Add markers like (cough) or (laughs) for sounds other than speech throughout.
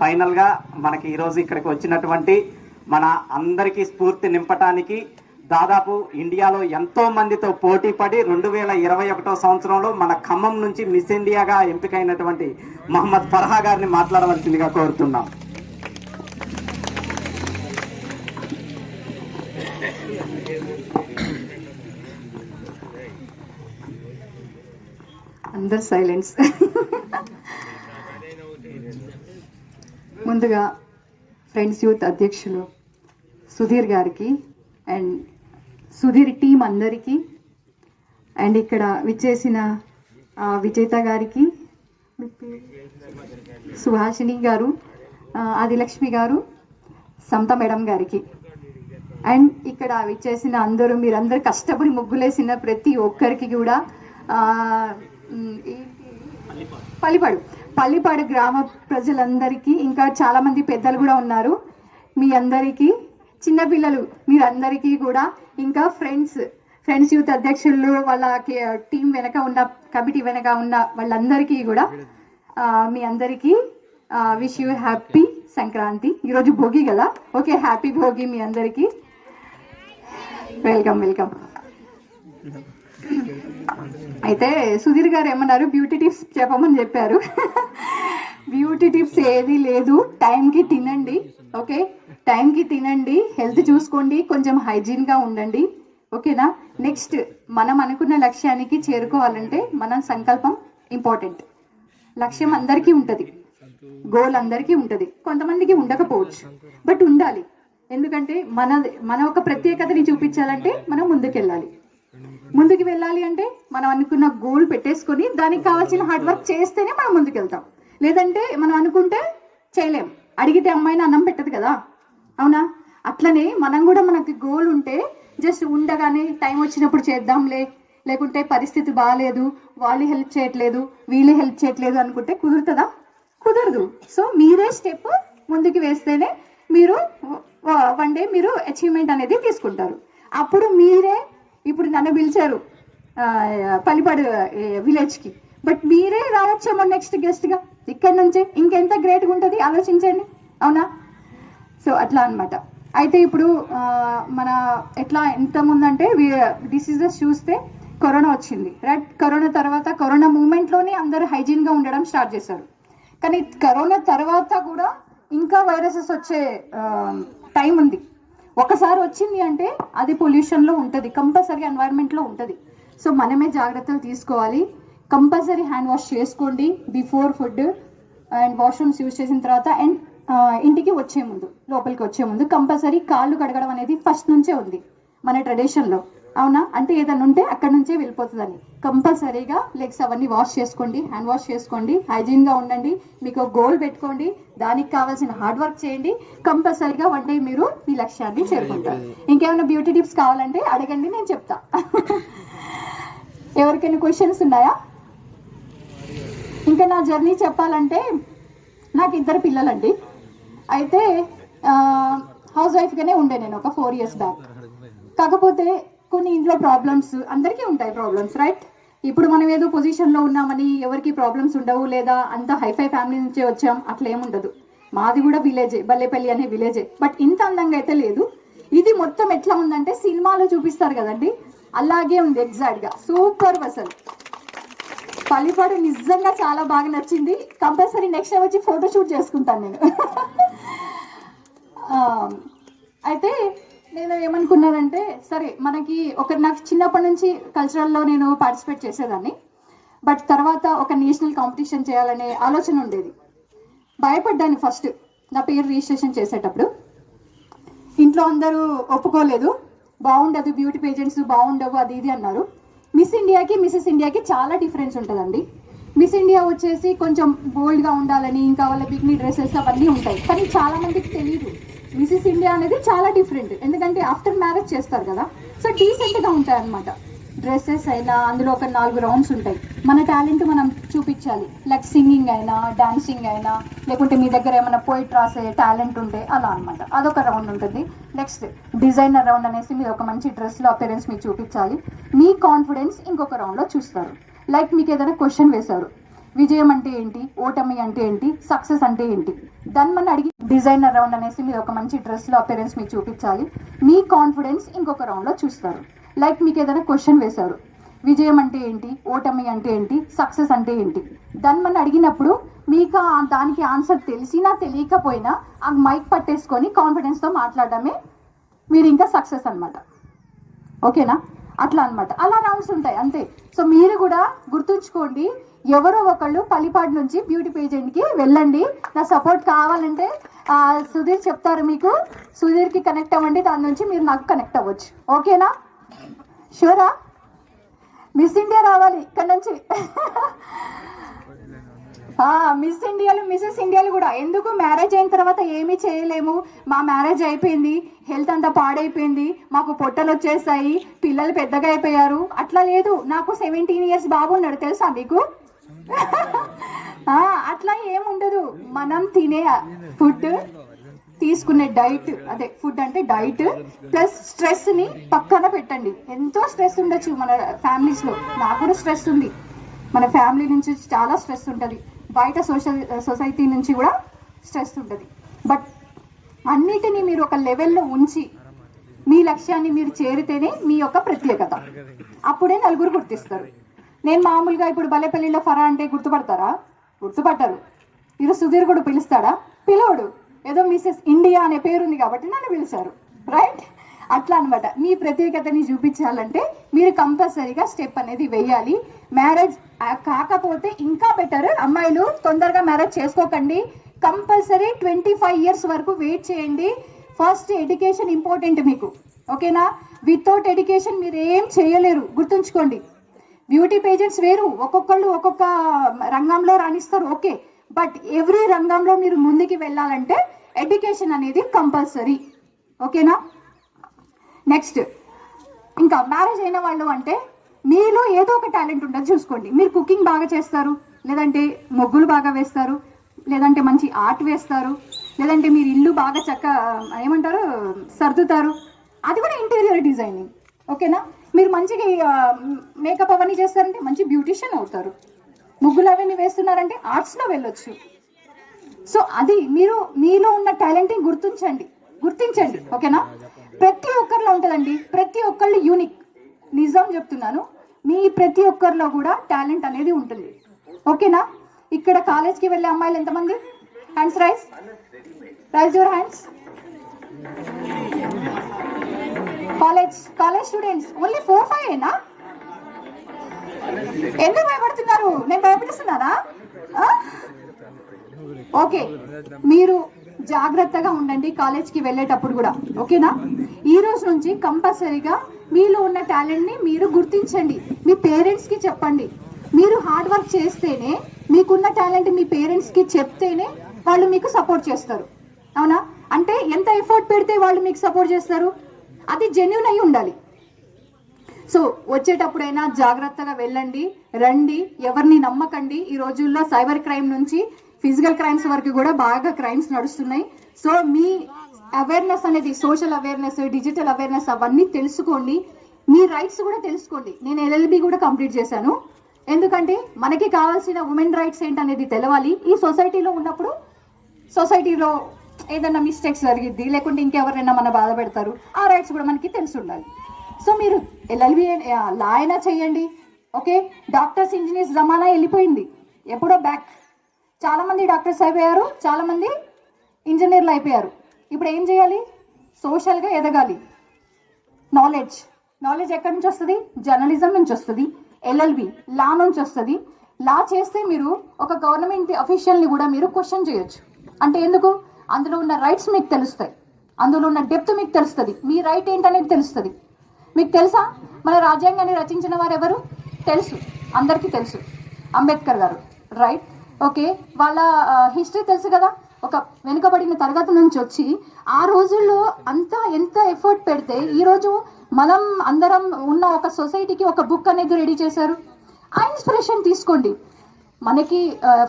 ఫైనల్గా మనకి ఈరోజు ఇక్కడికి వచ్చినటువంటి మన అందరికీ స్ఫూర్తి నింపటానికి దాదాపు ఇండియాలో ఎంతో మందితో పోటీ పడి రెండు వేల ఇరవై ఒకటో సంవత్సరంలో మన ఖమ్మం నుంచి మిస్ ఇండియాగా ఎంపికైనటువంటి మహమ్మద్ ఫర్హా గారిని మాట్లాడవలసిందిగా కోరుతున్నాం. అందరు సైలెన్స్ ముందుగా ఫ్రెండ్స్ యూత్ అధ్యక్షులు సుధీర్ గారికి అండ్ సుధీర్ టీం అందరికీ అండ్ ఇక్కడ విచ్చేసిన విజేత గారికి సుహాషిని గారు ఆదిలక్ష్మి గారు సంత మేడం గారికి. అండ్ ఇక్కడ విచ్చేసిన అందరూ మీరందరూ కష్టపడి ముగ్గులేసిన ప్రతి ఒక్కరికి కూడా పలిపాడు. పల్లిపాడు గ్రామ ప్రజలందరికీ ఇంకా చాలా మంది పెద్దలు కూడా ఉన్నారు. మీ అందరికీ చిన్నపిల్లలు మీరందరికీ కూడా ఇంకా ఫ్రెండ్స్ ఫ్రెండ్స్ యూత్ అధ్యక్షులు వాళ్ళ టీం వెనక ఉన్న కమిటీ వెనక ఉన్న వాళ్ళందరికీ కూడా మీ అందరికీ విష్ యూ హ్యాపీ సంక్రాంతి. ఈరోజు భోగి కదా? ఓకే హ్యాపీ భోగి మీ అందరికీ. Welcome welcome. అయితే సుధీర్ గారు ఏమన్నారు? బ్యూటీ టిప్స్ చెప్పమని చెప్పారు. బ్యూటీ టిప్స్ ఏది లేదు. టైంకి తినండి. ఓకే టైంకి తినండి. హెల్త్ చూసుకోండి. కొంచెం హైజీన్గా ఉండండి. ఓకేనా నెక్స్ట్ మనం అనుకున్న లక్ష్యానికి చేరుకోవాలంటే మన సంకల్పం ఇంపార్టెంట్ లక్ష్యం అందరికీ ఉంటుంది. గోల్ అందరికీ ఉంటుంది. కొంతమందికి ఉండకపోవచ్చు. బట్ ఉండాలి. ఎందుకంటే మన మన ఒక ప్రత్యేకతని చూపించాలంటే మనం ముందుకెళ్ళాలి. ముందుకు వెళ్ళాలి అంటే మనం అనుకున్న గోల్ పెట్టేసుకొని దానికి కావాల్సిన హార్డ్ వర్క్ చేస్తేనే మనం ముందుకెళ్తాం. లేదంటే మనం అనుకుంటే చేయలేం. అడిగితే అమ్మాయిని అన్నం పెట్టదు కదా. అవునా? అట్లనే మనం కూడా మనకి గోల్ ఉంటే జస్ట్ ఉండగానే టైం వచ్చినప్పుడు చేద్దాంలే. లేకుంటే పరిస్థితి బాగాలేదు వాళ్ళు హెల్ప్ చేయట్లేదు వీళ్ళు హెల్ప్ చేయట్లేదు అనుకుంటే కుదురుతుందా? కుదరదు. సో మీరే స్టెప్ ముందుకు వేస్తేనే మీరు వన్ డే మీరు అచీవ్మెంట్ అనేది తీసుకుంటారు. అప్పుడు మీరే ఇప్పుడు నన్ను పిలిచారు పలిపాడు విలేజ్కి బట్ మీరే రావచ్చేమో నెక్స్ట్ గెస్ట్గా ఇక్కడ నుంచే ఇంకెంత గ్రేట్గా ఉంటుంది? ఆలోచించండి. అవునా? సో అట్లా అన్నమాట. అయితే ఇప్పుడు మన ఎట్లా ఎంత ముందంటే డిసీజెస్ చూస్తే కరోనా వచ్చింది. రైట్ కరోనా తర్వాత కరోనా మూమెంట్లోనే అందరూ హైజీన్గా ఉండడం స్టార్ట్ చేశారు. కానీ కరోనా తర్వాత కూడా ఇంకా వైరసెస్ వచ్చే టైం ఉంది. ఒకసారి వచ్చింది అంటే అది పొల్యూషన్లో ఉంటుంది. కంపల్సరీ ఎన్వైరన్మెంట్లో ఉంటుంది. సో మనమే జాగ్రత్తలు తీసుకోవాలి. కంపల్సరీ హ్యాండ్ వాష్ చేసుకోండి before food and washrooms use చేసిన తర్వాత అండ్ ఇంటికి వచ్చే ముందు లోపలికి వచ్చే ముందు కంపల్సరీ కాళ్ళు కడగడం అనేది ఫస్ట్ నుంచే ఉంది మన ట్రెడిషన్లో అవునా? అంటే ఏదైనా ఉంటే అక్కడ నుంచే వెళ్ళిపోతుందని. కంపల్సరీగా లెగ్స్ అవన్నీ వాష్ చేసుకోండి హ్యాండ్ వాష్ చేసుకోండి హైజీన్గా ఉండండి మీకు గోల్ పెట్టుకోండి దానికి కావాల్సిన హార్డ్ వర్క్ చేయండి కంపల్సరీగా వన్ డే మీరు మీ లక్ష్యాన్ని చేరుకుంటారు. ఇంకేమైనా బ్యూటీ టిప్స్ కావాలంటే అడగండి నేను చెప్తా. ఎవరికైనా క్వశ్చన్స్ ఉన్నాయా? ఇంకా నా జర్నీ చెప్పాలంటే నాకు ఇద్దరు పిల్లలండి. అయితే హౌస్ వైఫ్గానే ఉండే నేను ఒక ఫోర్ ఇయర్స్ బ్యాక్ కాకపోతే కొన్ని ఇంట్లో ప్రాబ్లమ్స్ అందరికీ ఉంటాయి ప్రాబ్లమ్స్ రైట్ ఇప్పుడు మనం ఏదో పొజిషన్లో ఉన్నామని ఎవరికి ప్రాబ్లమ్స్ ఉండవు లేదా అంత హైఫై ఫ్యామిలీ నుంచే వచ్చాం అట్లా ఏముండదు మాది కూడా విలేజే బల్లేపల్లి అనే విలేజే బట్ ఇంత అందంగా అయితే లేదు. ఇది మొత్తం ఎట్లా ఉందంటే సినిమాలో చూపిస్తారు కదండి? అలాగే ఉంది ఎగ్జాక్ట్గా సూపర్ అసలు. పల్లిపాడు నిజంగా చాలా బాగా నచ్చింది. కంపల్సరీ నెక్స్ట్ టైం వచ్చి ఫోటో షూట్ చేసుకుంటాను నేను. (laughs) అయితే నేను ఏమనుకున్నానంటే సరే మనకి ఒక నాకు చిన్నప్పటి నుంచి కల్చరల్లో నేను పార్టిసిపేట్ చేసేదాన్ని. బట్ తర్వాత ఒక నేషనల్ కాంపిటీషన్ చేయాలనే ఆలోచన ఉండేది. భయపడ్డాను ఫస్ట్ నా పేరు రిజిస్ట్రేషన్ చేసేటప్పుడు. ఇంట్లో అందరూ ఒప్పుకోలేదు. బాగుండదు బ్యూటీ పేజెంట్స్ బాగుండవు అది ఇది అన్నారు. మిస్ ఇండియాకి మిసెస్ ఇండియాకి చాలా డిఫరెన్స్ ఉంటుందండి. మిస్ ఇండియా వచ్చేసి కొంచెం బోల్డ్గా ఉండాలని ఇంకా వాళ్ళ బిగ్నీ డ్రెస్సెస్ అవన్నీ ఉంటాయి. కానీ చాలా మందికి తెలియదు మిసెస్ ఇండియా అనేది చాలా డిఫరెంట్ ఎందుకంటే ఆఫ్టర్ మ్యారేజ్ చేస్తారు కదా. సో డీసెంట్గా ఉంటాయి అనమాట డ్రెస్సెస్ అయినా అందులో ఒక నాలుగు రౌండ్స్ ఉంటాయి. మన టాలెంట్ మనం చూపించాలి. లైక్ సింగింగ్ అయినా డాన్సింగ్ అయినా లేకుంటే మీ దగ్గర ఏమైనా పోయిట్ రాసే టాలెంట్ ఉంటే అలా అనమాట అదొక రౌండ్ ఉంటుంది. నెక్స్ట్ డిజైనర్ రౌండ్ అనేసి మీరు ఒక మంచి డ్రెస్లో అపేరెన్స్ మీకు చూపించాలి. మీ కాన్ఫిడెన్స్ ఇంకొక రౌండ్లో చూస్తారు. లైక్ మీకు ఏదైనా క్వశ్చన్ వేశారు. విజయం అంటే ఏంటి? ఓటమి అంటే ఏంటి? సక్సెస్ అంటే ఏంటి? దాన్ని మనం అడిగి డిజైనర్ రౌండ్ అనేసి మీరు ఒక మంచి డ్రెస్లో అపేరెన్స్ మీకు చూపించాలి. మీ కాన్ఫిడెన్స్ ఇంకొక రౌండ్లో చూస్తారు. లైక్ మీకు ఏదైనా క్వశ్చన్ వేశారు. విజయం అంటే ఏంటి? ఓటమి అంటే ఏంటి? సక్సెస్ అంటే ఏంటి? దాన్ని మనం అడిగినప్పుడు మీకు దానికి ఆన్సర్ తెలిసినా తెలియకపోయినా ఆ మైక్ పట్టేసుకొని కాన్ఫిడెన్స్తో మాట్లాడడమే మీరు ఇంకా సక్సెస్ అనమాట ఓకేనా? అట్లా అనమాట అలా రౌండ్స్ ఉంటాయి అంతే. సో మీరు కూడా గుర్తుంచుకోండి ఎవరో ఒకళ్ళు పల్లిపాడు నుంచి బ్యూటీ పేజెంట్కి వెళ్ళండి. నా సపోర్ట్ కావాలంటే సుధీర్ చెప్తారు మీకు. సుధీర్కి కనెక్ట్ అవ్వండి దాని నుంచి మీరు నాకు కనెక్ట్ అవ్వచ్చు. ఓకేనా? షూరా మిస్ ఇండియా రావాలి ఇక్కడ నుంచి. మిస్ ఇండియాలు మిసెస్ ఇండియాలు కూడా. ఎందుకు? మ్యారేజ్ అయిన తర్వాత ఏమీ చేయలేము. మా మ్యారేజ్ అయిపోయింది హెల్త్ అంతా పాడైపోయింది మాకు పొట్టలు వచ్చేసాయి పిల్లలు పెద్దగా అయిపోయారు. అట్లా లేదు. నాకు సెవెంటీన్ ఇయర్స్ బాబు ఉన్నాడు తెలుసా మీకు? అట్లా ఏముండదు మనం తినే ఫుడ్ తీసుకునే డైట్ అదే ఫుడ్ అంటే డైట్ ప్లస్ స్ట్రెస్ని పక్కన పెట్టండి. ఎంతో స్ట్రెస్ ఉండొచ్చు మన ఫ్యామిలీస్లో. నాకు కూడా స్ట్రెస్ ఉంది. మన ఫ్యామిలీ నుంచి చాలా స్ట్రెస్ ఉంటుంది. బయట సోషల్ సొసైటీ నుంచి కూడా స్ట్రెస్ ఉంటుంది. బట్ అన్నిటినీ మీరు ఒక లెవెల్లో ఉంచి మీ లక్ష్యాన్ని మీరు చేరితేనే మీ యొక్క ప్రత్యేకత. అప్పుడే నలుగురు గుర్తిస్తారు. నేను మామూలుగా ఇప్పుడు బలేపల్లిలో ఫరా అంటే గుర్తుపడతారా? గుర్తుపట్టరు. ఈరోజు సుధీర్ కూడా పిలుస్తాడా? పిలవడు. ఏదో మిసెస్ ఇండియా అనే పేరుంది కాబట్టి నన్ను పిలిచారు. రైట్ అట్లా అనమాట మీ ప్రత్యేకతని చూపించాలంటే మీరు కంపల్సరీగా స్టెప్ అనేది వేయాలి. మ్యారేజ్ కాకపోతే ఇంకా బెటర్ అమ్మాయిలు తొందరగా మ్యారేజ్ చేసుకోకండి. కంపల్సరీ ట్వంటీ ఫైవ్ ఇయర్స్ వరకు వెయిట్ చేయండి. ఫస్ట్ ఎడ్యుకేషన్ ఇంపార్టెంట్ మీకు. ఓకేనా వితౌట్ ఎడ్యుకేషన్ మీరు ఏం చేయలేరు. గుర్తుంచుకోండి. బ్యూటీ పేజెంట్స్ వేరు. ఒక్కొక్కళ్ళు ఒక్కొక్క రంగంలో రాణిస్తారు. ఓకే బట్ ఎవ్రీ రంగంలో మీరు ముందుకి వెళ్ళాలంటే ఎడ్యుకేషన్ అనేది కంపల్సరీ ఓకేనా నెక్స్ట్ ఇంకా మ్యారేజ్ అయిన వాళ్ళు అంటే మీలో ఏదో ఒక టాలెంట్ ఉండదు చూసుకోండి. మీరు కుకింగ్ బాగా చేస్తారు లేదంటే ముగ్గులు బాగా వేస్తారు లేదంటే మంచి ఆర్ట్ వేస్తారు లేదంటే మీరు ఇల్లు బాగా చక్క ఏమంటారు సర్దుతారు. అది కూడా ఇంటీరియర్ డిజైనింగ్ ఓకేనా మీరు మంచిగా మేకప్ అవన్నీ చేస్తారంటే మంచి బ్యూటిషియన్ అవుతారు. ముగ్గులు అవన్నీ వేస్తున్నారంటే ఆర్ట్స్లో వెళ్ళొచ్చు. సో అది మీరు మీలో ఉన్న టాలెంట్ని గుర్తించండి. గుర్తించండి ఓకేనా? ప్రతి ఒక్కరిలో ఉంటుందండి. ప్రతి ఒక్కళ్ళు యూనిక్. నిజం చెప్తున్నాను. మీ ప్రతి ఒక్కరిలో కూడా టాలెంట్ అనేది ఉంటుంది. ఓకేనా? ఇక్కడ కాలేజ్కి వెళ్ళే అమ్మాయిలు ఎంతమంది? Hands raise raise your hands college college students only four five ఏనా? ఎందుకు భయపడుతున్నారు? నేను భయపడిస్తున్నానా ఓకే. మీరు జాగ్రత్తగా ఉండండి కాలేజ్కి వెళ్ళేటప్పుడు కూడా. ఓకేనా? ఈ రోజు నుంచి కంపల్సరీగా మీలో ఉన్న టాలెంట్ని మీరు గుర్తించండి. మీ పేరెంట్స్కి చెప్పండి. మీరు హార్డ్ వర్క్ చేస్తేనే మీకున్న టాలెంట్ మీ పేరెంట్స్కి చెప్తేనే వాళ్ళు మీకు సపోర్ట్ చేస్తారు. అవునా? అంటే ఎంత ఎఫర్ట్ పెడితే వాళ్ళు మీకు సపోర్ట్ చేస్తారు? అది జెన్యున్ అయి ఉండాలి. సో వచ్చేటప్పుడైనా జాగ్రత్తగా వెళ్ళండి రండి ఎవరిని నమ్మకండి. ఈ రోజుల్లో సైబర్ క్రైమ్ నుంచి ఫిజికల్ క్రైమ్స్ వరకు కూడా బాగా క్రైమ్స్ నడుస్తున్నాయి. సో మీ అవేర్నెస్ అనేది సోషల్ అవేర్నెస్ డిజిటల్ అవేర్నెస్ అవన్నీ తెలుసుకోండి. మీ రైట్స్ కూడా తెలుసుకోండి. నేను ఎల్ఎల్బి కూడా కంప్లీట్ చేశాను. ఎందుకంటే మనకి కావాల్సిన ఉమెన్ రైట్స్ ఏంటనేది తెలవాలి. ఈ సొసైటీలో ఉన్నప్పుడు సొసైటీలో ఏదైనా మిస్టేక్స్ జరిగిద్ది లేకుంటే ఇంకెవరైనా మన బాధ పెడతారు ఆ రైట్స్ కూడా మనకి తెలిసి ఉండాలి సో మీరు ఎల్ఎల్బి లా అయినా చేయండి. ఓకే? డాక్టర్స్ ఇంజనీర్స్ జమానా వెళ్ళిపోయింది. ఎప్పుడో బ్యాక్ చాలా మంది డాక్టర్స్ అయిపోయారు చాలా మంది ఇంజనీర్లు అయిపోయారు. ఇప్పుడు ఏం చేయాలి? సోషల్గా ఎదగాలి. నాలెడ్జ్ నాలెడ్జ్ ఎక్కడి నుంచి వస్తుంది? జర్నలిజం నుంచి వస్తుంది. ఎల్ఎల్బి లా నుంచి వస్తుంది. లా చేస్తే మీరు ఒక గవర్నమెంట్ అఫీషియల్ని కూడా మీరు క్వశ్చన్ చేయొచ్చు. అంటే ఎందుకు? అందులో ఉన్న రైట్స్ మీకు తెలుస్తాయి. అందులో ఉన్న డెప్త్ మీకు తెలుస్తుంది. మీ రైట్ ఏంటనేది తెలుస్తుంది. మీకు తెలుసా? మన రాజ్యాంగాన్ని రచించిన వారు ఎవరు తెలుసు. అందరికీ తెలుసు. అంబేద్కర్ గారు. రైట్ ఓకే వాళ్ళ హిస్టరీ తెలుసు కదా? ఒక వెనుకబడిన తరగతి నుంచి వచ్చి ఆ రోజుల్లో అంతా ఎంత ఎఫర్ట్ పెడితే ఈరోజు మనం అందరం ఉన్న ఒక సొసైటీకి ఒక బుక్ అనేది రెడీ చేశారు? ఆ ఇన్స్పిరేషన్ తీసుకోండి. మనకి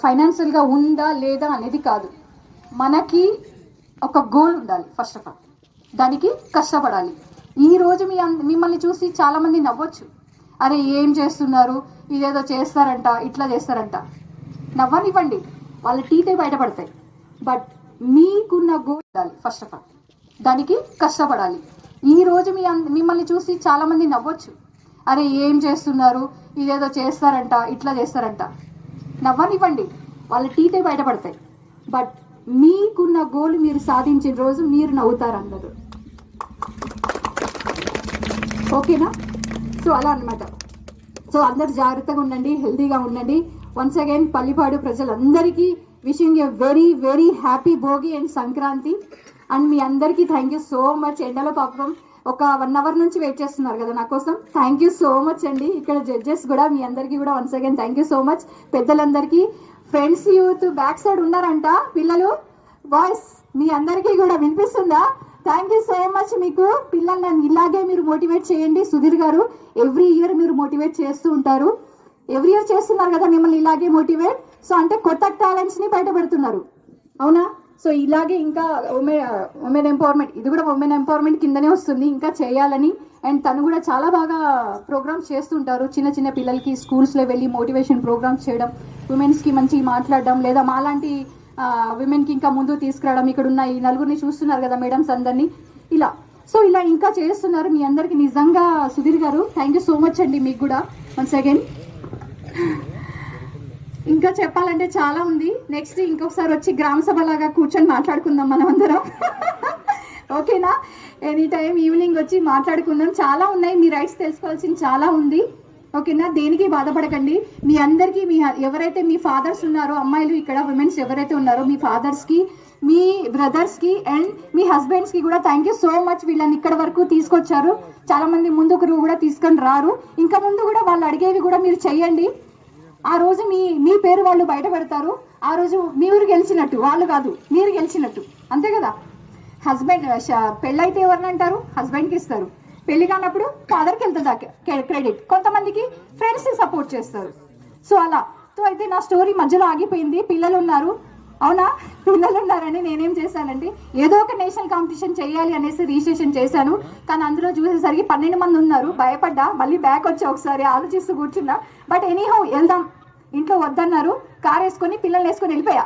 ఫైనాన్షియల్గా ఉందా లేదా అనేది కాదు. మనకి ఒక గోల్ ఉండాలి ఫస్ట్ ఆఫ్ ఆల్ దానికి కష్టపడాలి. ఈ రోజు మీ మిమ్మల్ని చూసి చాలామంది నవ్వచ్చు. అరే ఏం చేస్తున్నారు? ఇదేదో చేస్తారంట ఇట్లా చేస్తారంట. నవ్వనివ్వండి. వాళ్ళ టీతే బయటపడతాయి. బట్ మీకున్న గోల్ ఉండాలి ఫస్ట్ ఆఫ్ ఆల్ దానికి కష్టపడాలి. ఈ రోజు మీ మిమ్మల్ని చూసి చాలా మంది నవ్వచ్చు. అరే ఏం చేస్తున్నారు? ఇదేదో చేస్తారంట ఇట్లా చేస్తారంట. నవ్వనివ్వండి. వాళ్ళ టీతే బయటపడతాయి. బట్ మీకున్న గోల్ మీరు సాధించిన రోజు మీరు నవ్వుతారు అందరూ. ఓకేనా సో అలా అన్నమాట. సో అందరు జాగ్రత్తగా ఉండండి హెల్తీగా ఉండండి. వన్స్ అగైన్ పల్లిపాడు ప్రజలందరికీ wishing a very very happy Bhogi and Sankranti and మీ అందరికీ థ్యాంక్ యూ సో మచ్ ఎండలో పాపం ఒక వన్ అవర్ నుంచి వెయిట్ చేస్తున్నారు కదా నా కోసం. థ్యాంక్ యూ సో మచ్ అండి. ఇక్కడ జడ్జెస్ కూడా మీ అందరికీ కూడా once again thank you so much పెద్దలందరికీ ఫ్రెండ్స్ యూత్ బ్యాక్ సైడ్ ఉన్నారంట పిల్లలు. బాయ్స్ మీ అందరికీ కూడా వినిపిస్తుందా? థ్యాంక్ యూ సో మచ్ మీకు. పిల్లలు నన్ను ఇలాగే మీరు మోటివేట్ చేయండి. సుధీర్ గారు ఎవ్రీ ఇయర్ మీరు మోటివేట్ చేస్తూ ఉంటారు. ఎవ్రీ ఇయర్ చేస్తున్నారు కదా మిమ్మల్ని ఇలాగే మోటివేట్? సో అంటే కొత్త టాలెంట్స్ని బయటపెడుతున్నారు అవునా? సో ఇలాగే ఇంకా ఉమెన్ ఉమెన్ ఎంపవర్మెంట్ ఇది కూడా ఉమెన్ ఎంపవర్మెంట్ కిందనే వస్తుంది. ఇంకా చేయాలని అండ్ తను కూడా చాలా బాగా ప్రోగ్రామ్స్ చేస్తుంటారు. చిన్న చిన్న పిల్లలకి స్కూల్స్లో వెళ్ళి మోటివేషన్ ప్రోగ్రామ్స్ చేయడం ఉమెన్స్కి మంచి మాట్లాడడం లేదా మాలాంటి విమెన్కి ఇంకా ముందు తీసుకురావడం ఇక్కడ ఉన్న ఈ నలుగురిని చూస్తున్నారు కదా మేడమ్స్ అందరినీ. ఇలా. సో ఇలా ఇంకా చేస్తున్నారు. మీ అందరికీ నిజంగా సుధీర్ గారు థ్యాంక్ యూ సో మచ్ అండి మీకు కూడా. వన్స్ అగైన్ ఇంకా చెప్పాలంటే చాలా ఉంది. నెక్స్ట్ ఇంకొకసారి వచ్చి గ్రామ సభ లాగా కూర్చొని మాట్లాడుకుందాం మనం అందరం ఓకేనా? ఎనీ టైం ఈవినింగ్ వచ్చి మాట్లాడుకుందాం. చాలా ఉన్నాయి. మీ రైట్స్ తెలుసుకోవాల్సింది చాలా ఉంది. ఓకేనా? దేనికి బాధపడకండి. మీ అందరికీ మీ ఎవరైతే మీ ఫాదర్స్ ఉన్నారో అమ్మాయిలు ఇక్కడ ఉమెన్స్ ఎవరైతే ఉన్నారో మీ ఫాదర్స్కి మీ బ్రదర్స్కి అండ్ మీ హస్బెండ్స్కి కూడా థ్యాంక్ యూ సో మచ్ వీళ్ళని ఇక్కడ వరకు తీసుకొచ్చారు. చాలామంది ముందుకు కూడా తీసుకొని రారు. ఇంకా ముందు కూడా వాళ్ళు అడిగేవి కూడా మీరు చెయ్యండి ఆ రోజు మీ మీ పేరు వాళ్ళు బయట పెడతారు. ఆ రోజు మీరు గెలిచినట్టు వాళ్ళు కాదు మీరు గెలిచినట్టు. అంతే కదా? హస్బెండ్ పెళ్ళైతే ఎవరిని అంటారు? హస్బెండ్కి ఇస్తారు. పెళ్ళి కానప్పుడు ఫాదర్కి వెళ్తుంది క్రెడిట్ కొంతమందికి ఫ్రెండ్స్ సపోర్ట్ చేస్తారు. సో అలా. సో అయితే నా స్టోరీ మధ్యలో ఆగిపోయింది. పిల్లలు ఉన్నారు. అవునా? పిల్లలు ఉన్నారని నేనేం చేశానంటే ఏదో ఒక నేషనల్ కాంపిటీషన్ చేయాలి అనేసి రిజిస్ట్రేషన్ చేశాను. కానీ అందులో చూసేసరికి పన్నెండు మంది ఉన్నారు. భయపడ్డా మళ్ళీ బ్యాక్ వచ్చి ఒకసారి ఆలోచిస్తూ కూర్చున్నా. బట్ ఎనీహౌ వెళ్దాం. ఇంట్లో వద్దన్నారు. కార్ వేసుకొని పిల్లల్ని వేసుకొని వెళ్ళిపోయా.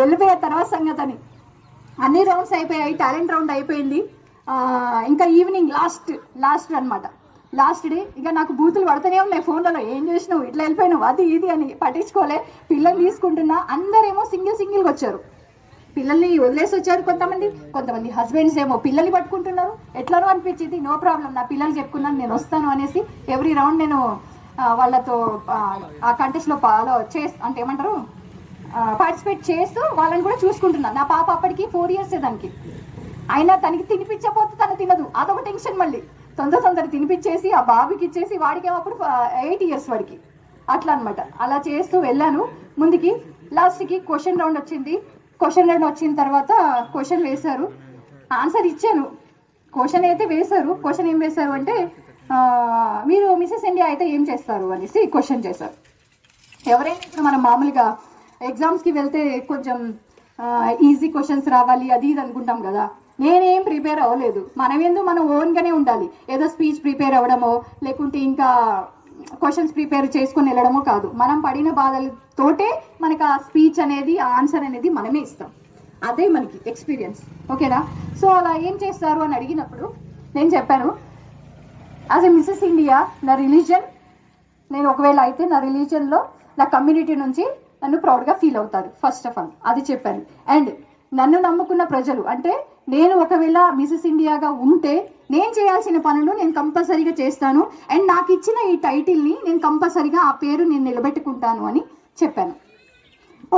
వెళ్ళిపోయా తర్వాత సంగతని. అన్ని రౌండ్స్ అయిపోయాయి టాలెంట్ రౌండ్ అయిపోయింది. ఇంకా ఈవినింగ్ లాస్ట్ లాస్ట్ అనమాట లాస్ట్ డే ఇక నాకు బూతులు పడుతూనే ఉన్నాయి ఫోన్లలో. ఏం చేసినావు? ఇట్లా వెళ్ళిపోయినావు? అది ఇది అని పట్టించుకోలే. పిల్లలు తీసుకుంటున్నా అందరేమో సింగిల్ సింగిల్గా వచ్చారు. పిల్లల్ని వదిలేసి వచ్చారు కొంతమంది. కొంతమంది హస్బెండ్స్ ఏమో పిల్లల్ని పట్టుకుంటున్నారు. ఎట్లానో అనిపించింది. నో ప్రాబ్లం నా పిల్లలు చెప్పుకున్నాను నేను వస్తాను అనేసి ఎవ్రీ రౌండ్ నేను వాళ్ళతో ఆ, కంటెస్ట్లో ఫాలో చేసి అంటే ఏమంటారు? పార్టిసిపేట్ చేస్తూ వాళ్ళని కూడా చూసుకుంటున్నాను నా పాప అప్పటికి ఫోర్ ఇయర్స్ దానికి. అయినా తనకి తినిపించకపోతే తను తినదు. అదొక టెన్షన్ మళ్ళీ. తొందర తొందర తినిపించేసి ఆ బాబుకి ఇచ్చేసి వాడికి అప్పుడు ఎయిట్ ఇయర్స్ వాడికి అట్లా అనమాట అలా చేస్తూ వెళ్ళాను. ముందుకి లాస్ట్కి క్వశ్చన్ రౌండ్ వచ్చింది. క్వశ్చన్ రౌండ్ వచ్చిన తర్వాత క్వశ్చన్ వేశారు. ఆన్సర్ ఇచ్చాను. క్వశ్చన్ అయితే వేశారు. క్వశ్చన్ ఏం వేశారు అంటే మీరు మిసెస్ ఇండియా అయితే ఏం చేస్తారు అనేసి క్వశ్చన్ చేశారు. ఎవరైనా ఇప్పుడు మనం మామూలుగా ఎగ్జామ్స్కి వెళ్తే కొంచెం ఈజీ క్వశ్చన్స్ రావాలి అది ఇది అనుకుంటాం కదా. నేనేం ప్రిపేర్ అవ్వలేదు. మనం ఏందో మనం ఓన్గానే ఉండాలి. ఏదో స్పీచ్ ప్రిపేర్ అవ్వడమో లేకుంటే ఇంకా క్వశ్చన్స్ ప్రిపేర్ చేసుకొని వెళ్ళడమో కాదు. మనం పడిన బాధలతోటే మనకు ఆ స్పీచ్ అనేది ఆ ఆన్సర్ అనేది మనమే ఇస్తాం. అదే మనకి ఎక్స్పీరియన్స్. ఓకేనా? సో అలా ఏం చేస్తారు అని అడిగినప్పుడు నేను చెప్పాను యాజ్ ఎ మిస్సెస్ ఇండియా నా రిలీజన్ నేను ఒకవేళ అయితే నా రిలీజన్లో నా కమ్యూనిటీ నుంచి నన్ను ప్రౌడ్గా ఫీల్ అవుతారు ఫస్ట్ ఆఫ్ ఆల్. అది చెప్పాను. అండ్ నన్ను నమ్ముకున్న ప్రజలు అంటే నేను ఒకవేళ మిసెస్ ఇండియాగా ఉంటే నేను చేయాల్సిన పనులు నేను కంపల్సరీగా చేస్తాను. అండ్ నాకు ఇచ్చిన ఈ టైటిల్ని నేను కంపల్సరీగా ఆ పేరు నేను నిలబెట్టుకుంటాను అని చెప్పాను.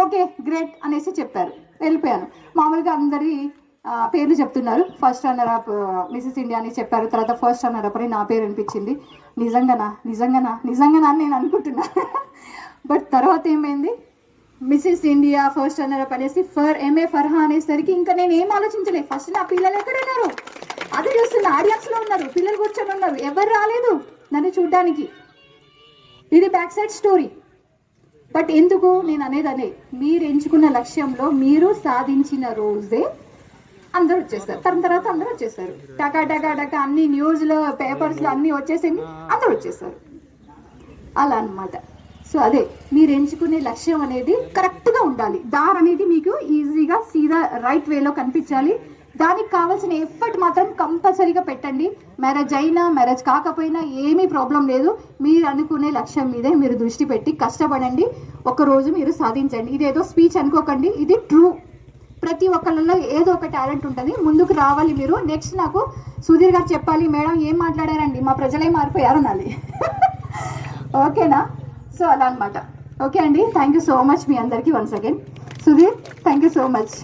ఓకే గ్రేట్ అనేసి చెప్పారు. వెళ్ళిపోయాను. మామూలుగా అందరి ఆ, పేర్లు చెప్తున్నారు. First runner up Mrs India అని చెప్పారు. తర్వాత ఫస్ట్ రన్నర్ అప్ అని నా పేరు అనిపించింది. నిజంగానా? నిజంగానా? నిజంగానా అని నేను అనుకుంటున్నా. (laughs) బట్ తర్వాత ఏమైంది? మిసెస్ ఇండియా ఫస్ట్ అన్నారు అనేసి ఫర్ ఎంఏ ఫర్హా అనేసరికి ఇంకా నేను ఏం ఆలోచించలే. ఫస్ట్ నా పిల్లలు ఎక్కడున్నారు? అదే అది చూస్తున్న ఆడియన్స్లో ఉన్నారు. పిల్లలు కూర్చొని ఉన్నారు. ఎవరు రాలేదు నన్ను చూడ్డానికి. ఇది బ్యాక్ సైడ్ స్టోరీ బట్ ఎందుకు నేను అనేది అనే మీరు ఎంచుకున్న లక్ష్యంలో మీరు సాధించిన రోజే అందరూ వచ్చేస్తారు. తన తర్వాత అందరూ వచ్చేస్తారు. టకా టకా టకా అన్ని న్యూస్లో పేపర్స్లో అన్ని వచ్చేసింది అందరూ వచ్చేస్తారు. అలా అన్నమాట. సో అదే మీరు ఎంచుకునే లక్ష్యం అనేది కరెక్ట్గా ఉండాలి. దార్ అనేది మీకు ఈజీగా సీదా రైట్ వేలో కనిపించాలి. దానికి కావాల్సిన ఎఫర్ట్ మాత్రం కంపల్సరీగా పెట్టండి. మ్యారేజ్ అయినా మ్యారేజ్ కాకపోయినా ఏమీ ప్రాబ్లం లేదు. మీరు అనుకునే లక్ష్యం మీదే మీరు దృష్టి పెట్టి కష్టపడండి. ఒక రోజు మీరు సాధించండి. ఇదేదో స్పీచ్ అనుకోకండి. ఇది ట్రూ. ప్రతి ఒక్కళ్ళలో ఏదో ఒక టాలెంట్ ఉంటుంది. ముందుకు రావాలి మీరు. నెక్స్ట్ నాకు సుధీర్ గారు చెప్పాలి మేడం ఏం మాట్లాడారండి? మా ప్రజలే మారిపోయారు అనాలి. (laughs) ఓకేనా? సో అలా అనమాట ఓకే అండి? థ్యాంక్ యూ సో మచ్ మీ అందరికీ once again Sudheer thank you so much